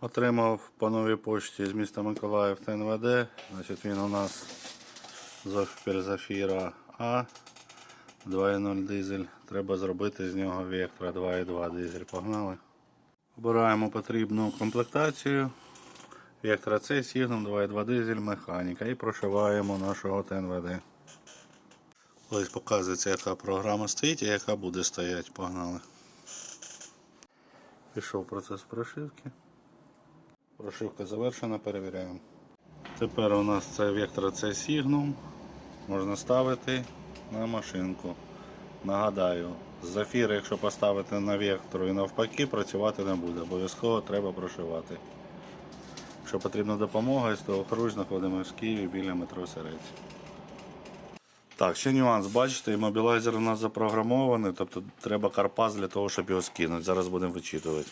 Отримав по новій почті з міста Миколаїв ТНВД. Значить, він у нас Зофір Зафіра А 2.0 дизель. Треба зробити з нього Вектора 2.2 дизель. Погнали. Обираємо потрібну комплектацію. Вектора C, Signum 2.2 дизель, механіка і прошиваємо нашого ТНВД. Ось показується, яка програма стоїть і яка буде стояти. Погнали. Пішов процес прошивки. Прошивка завершена, перевіряємо. Тепер у нас це вектор C Signum. Можна ставити на машинку. Нагадаю, зафір, якщо поставити на вектор і навпаки, працювати не буде. Обов'язково треба прошивати. Якщо потрібна допомога, то окруж знаходимося в Києві біля метро Серець. Так, ще нюанс, бачите, мобілайзер у нас запрограмований, тобто треба карпас для того, щоб його скинути. Зараз будемо вичитувати.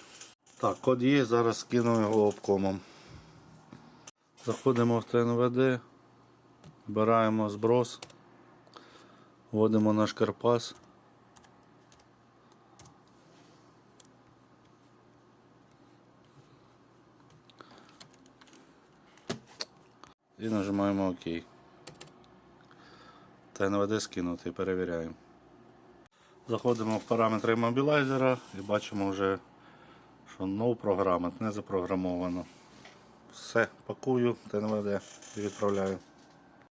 Так, код є, зараз скину його обкомом. Заходимо в ТНВД, вбираємо зброс, вводимо наш карпас. І нажимаємо ОК. ТНВД скинути, перевіряємо. Заходимо в параметри мобілайзера і бачимо вже, що no програма не запрограмовано. Все, пакую ТНВД і відправляю.